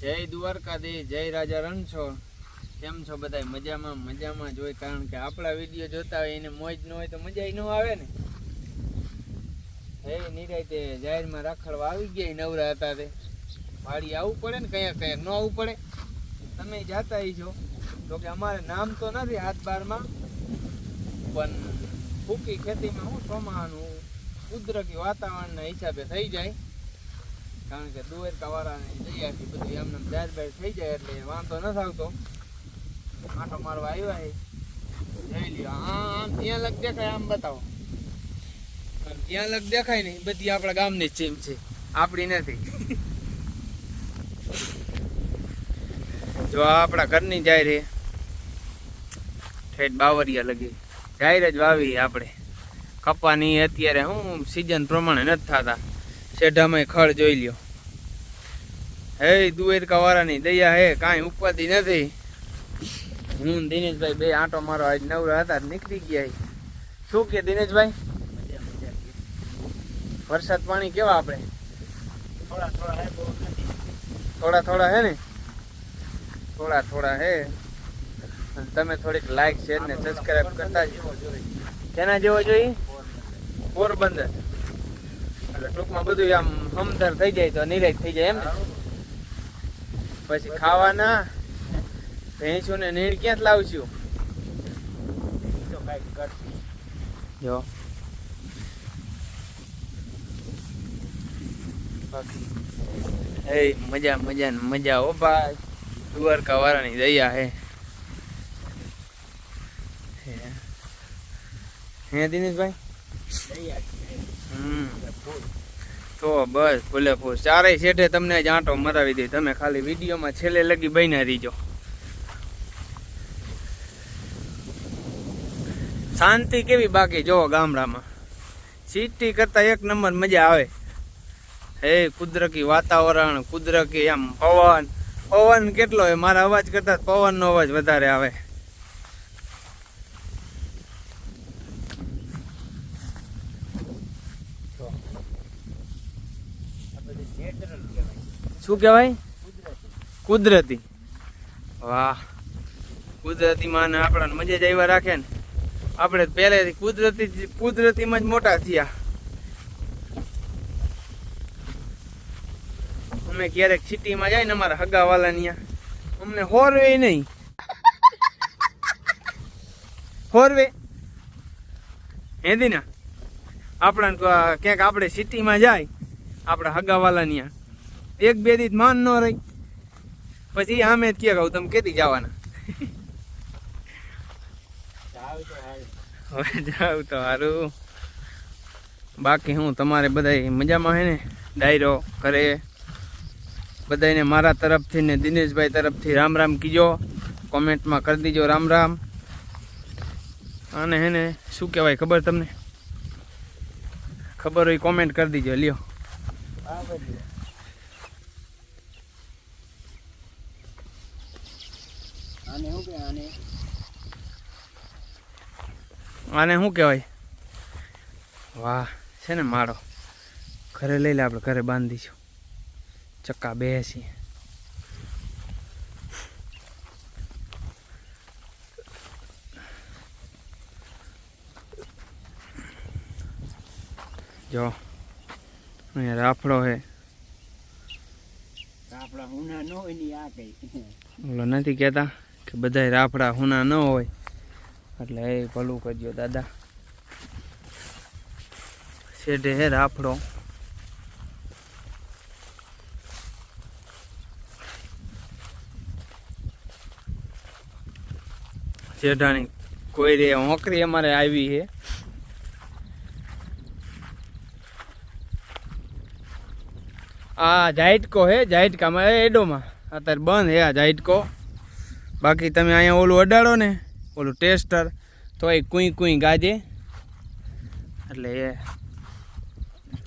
જય દ્વારકાધી જય રાજા રણછોડ કેમ છો બધા મજામાં? મજામાં જ હોય, કારણ કે આપણા વીડિયો જોતા હોય, એને મોજ ન હોય તો મજા ન આવે ને. હે, નિરાયતે જાહેરમાં રાખડવા આવી ગયા નવરા હતા તે. વાડી આવવું પડે ને કયા કયા ન આવવું પડે. તમે જાતા છો તો કે અમારે નામ તો નથી હાથ બારમાં. પણ ફૂકી ખેતીમાં હું ચોમાહાનું કુદરતી વાતાવરણના હિસાબે થઈ જાય. કારણ કે દુવેરકા વાળાને દયાથી બધું એમને જાહેર બહાર થઈ જાય એટલે વાંધો ન આવતો આટો મારવા આવ્યા છે જોઈ લ્યો આમ ત્યાં લગ દેખાય, આમ બતાવો. ત્યાં લગ દેખાય નહીં, બધી આપણા ગામની જ છે. આપણી નથી. જો આપણા ઘરની જાય રે. ઠેઠ બાવરિયા લગી. જાય જ વાવી આપણે. કપાની અત્યારે હું સિઝન પ્રમાણે નથી થતા. શેઢામાં ખડ જોઈ લ્યો. હે દુવેરકા વાળાની દયા હે, કાંઈ ઉપાધિ નથી. હું દિનેશભાઈ બે આંટો મારો આજ નવરા હતા નીકળી ગયા શું કે દિનેશભાઈ? વરસાદ પાણી કેવા આપણે? થોડા થોડા હે થોડા થોડા હે ને? થોડા થોડા હે. તમે થોડીક લાઈક શેર ને સબસ્ક્રાઇબ કરતા જ કેના જેવો જોઈએ? પોરબંદર. એટલે ટૂંકમાં બધું આમ સમતર થઈ જાય તો નિરાશ થઈ જાય એમ ને. પછી ખાવાના ભેંસું ને નીર ક્યાંથી લાવશું? જો. એ મજા મજા ને મજા ઓ ભાઈ. દ્વારકા વાળાની દયા હે. હે. હે દિનેશભાઈ? ફૂલ તો બસ, ભલે ફૂલ ચારેય શેઠે તમને જ આંટો મરાવી દે. તમે ખાલી વિડીયોમાં છેલ્લે લગી બન્યા રહીજો શાંતિ કેવી બાકી જો ગામડામાં. સિટી કરતા એક નંબર મજા આવે. હે, કુદરતી વાતાવરણ, કુદરતી આમ પવન. પવન કેટલો હોય? મારા અવાજ કરતા પવનનો અવાજ વધારે આવે તો આ બધું નેચરલ કહેવાય શું કહેવાય? કુદરતી. વાહ. કુદરતી માં આપણાને મજા જ આવ્યા રાખે ને. આપણે પહેલેથી કુદરતી કુદરતીમાં જ મોટા થયા. અમે ક્યારેક સિટીમાં જાય ને અમારા હગાવાલા ત્યાં અમને હોરવે નહીં. હોરવે. હેદીના આપણા ક્યાંક આપણે સિટીમાં જાય આપણા હગાવાલા ત્યાં એક બે દી માન ન રહી. પછી આમે જ કે કહું તમે કેતી જવાના? હવે જાવ તો સારું બાકી હું તમારે બધા મજામાં હે ને? ડાયરો કરે બધાને મારા તરફથી ને દિનેશભાઈ તરફથી રામ રામ કીજો. કોમેન્ટમાં કરી દીજો રામ રામ. અને હે ને, શું કહેવાય ખબર તમને? ખબર હોય કોમેન્ટ કરી દીજો, લ્યો. આને શું કે આને આને શું કહેવાય? વાહ, છે ને માળો. ઘરે લઈ લે આપણે, ઘરે બાંધીશું ચક્કા બેસી જો. અહીંયા રાફડો હે રાફડા હુના ન હોયની આ કઈ. ઓલો નથી કહેતા કે બધાય રાફડા હુના ન હોય. એટલે એ ભલું કરજો દાદા. શેઢે હે રાફડો. શેઢાની કોઈ રે હોકરી અમારે આવી છે. આ જાઈટકો હે જાઈટકામાં એ એડોમાં. અત્યારે બંધ હે આ જાઇટકો બાકી તમે અહીંયા ઓલું અડાડો ને, ઓલું ટેસ્ટર, તો એ કુઈ કુઈ ગાજે. એટલે એ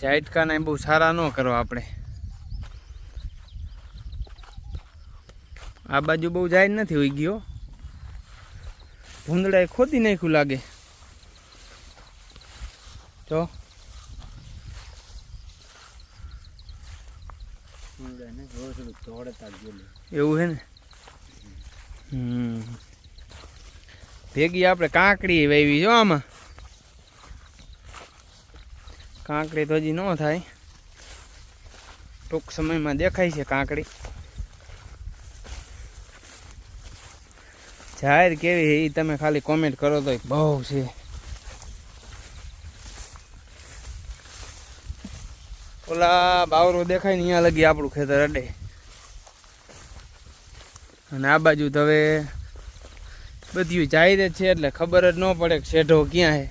જાઈટકાના બહુ સારા ન કરો આપણે. આ બાજુ બહુ જાય નથી હોઈ ગયો. ભૂંદડાએ ખોદી નાખ્યું લાગે. તો હુંડા ને હોય થોડું થોડું દોડતા ગયેલું એવું છે ને? હમ. ભેગી આપણે કાંકડી વાવી જો આમાં. કાંકડી તો હજી ન થાય. ટૂંક સમયમાં દેખાય છે કાંકડી. જાહેર કેવી એ તમે ખાલી કોમેન્ટ કરો તો બહુ છે. ઓલા બાવરો દેખાય ને અહીંયા લગી આપણું ખેતર અડે. અને આ બાજુ તો હવે બધું જાહેર જ છે એટલે ખબર જ ન પડે કે શેઢો ક્યાં છે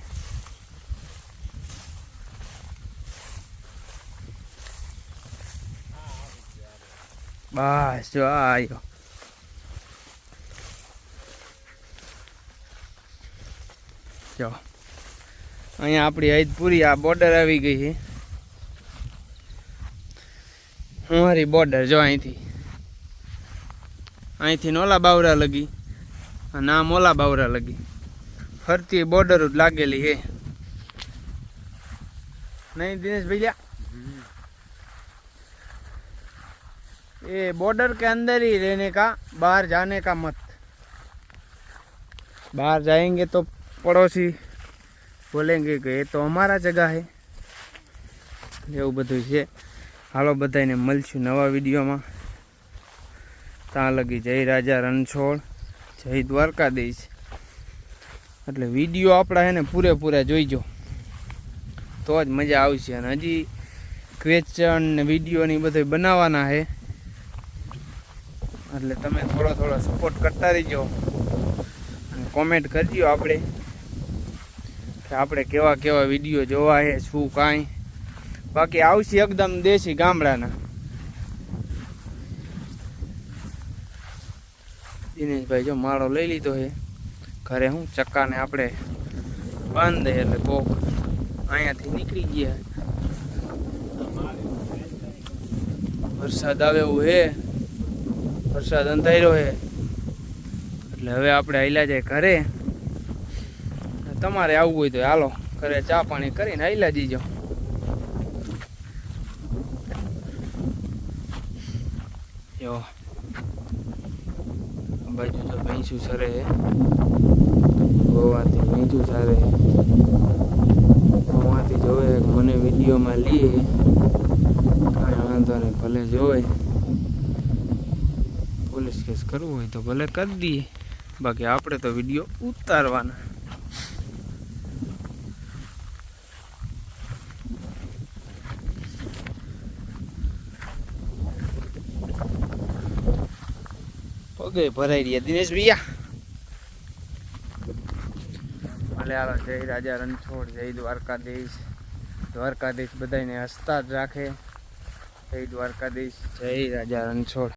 બસ જો આવ્યો જો. અહીંયા આપણી હૈદ આ બોર્ડર આવી ગઈ છે. અમારી બોર્ડર જો અહીંથી અહીંથી નોલા બાવરા લગી અને આ મોલા બાવરા લગી ફરતી બોર્ડર જ લાગેલી હે નહીં દિનેશ ભૈયા ये बॉर्डर के अंदर ही रहने का बाहर जाने का मत बाहर जाएंगे तो पड़ोसी बोलेंगे कि ये तो हमारा जगह है એવું બધું છે હાલો બધાને મળશું નવા વિડીયોમાં. ત્યાં લગી જય રાજા રણછોડ, જય દ્વારકાધીશ. એટલે વીડિયો આપણા એને પૂરેપૂરા જોઈજો. તો જ મજા આવશે. અને હજી ક્વેશ્ચન ને વીડિયો ને બધું બનાવવાના છે એટલે તમે થોડો થોડો સપોર્ટ કરતા રહીજો. અને કોમેન્ટ કરજો આપણે કે આપણે કેવા કેવા વીડિયો જોવા છે શું કાંઈ. બાકી આવશે એકદમ દેશી ગામડાના. દિનેશભાઈ જો માળો લઈ લીધો છે. ઘરે હું ચક્કાને આપણે બાંધે એટલે કોક અહીંયાથી નીકળી ગયા. વરસાદ આવે એવું હે વરસાદ અંધાર્યો છે. એટલે હવે આપણે આયલા જાય ઘરે. તમારે આવવું હોય તો હાલો, ઘરે ચા પાણી કરીને આયલા જઈજો. જો. બાજુ તો ભેંસું સરે છે. ગોવાથી ભેંસું સરે ગોવાથી જોવે મને વિડીયોમાં લઈએ. કાંઈ વાંધો નહીં, ભલે જોવે. પોલીસ કેસ કરવું હોય તો ભલે કરી દઈએ. બાકી આપણે તો વીડિયો ઉતારવાના. પગે ભરાઈ રહ્યા દિનેશ ભૈયા ભલે હાલો જય રાજા રણછોડ જય દ્વારકાધીશ દ્વારકાધીશ બધાને હસતા જ રાખે જય દ્વારકાધીશ જય રાજા રણછોડ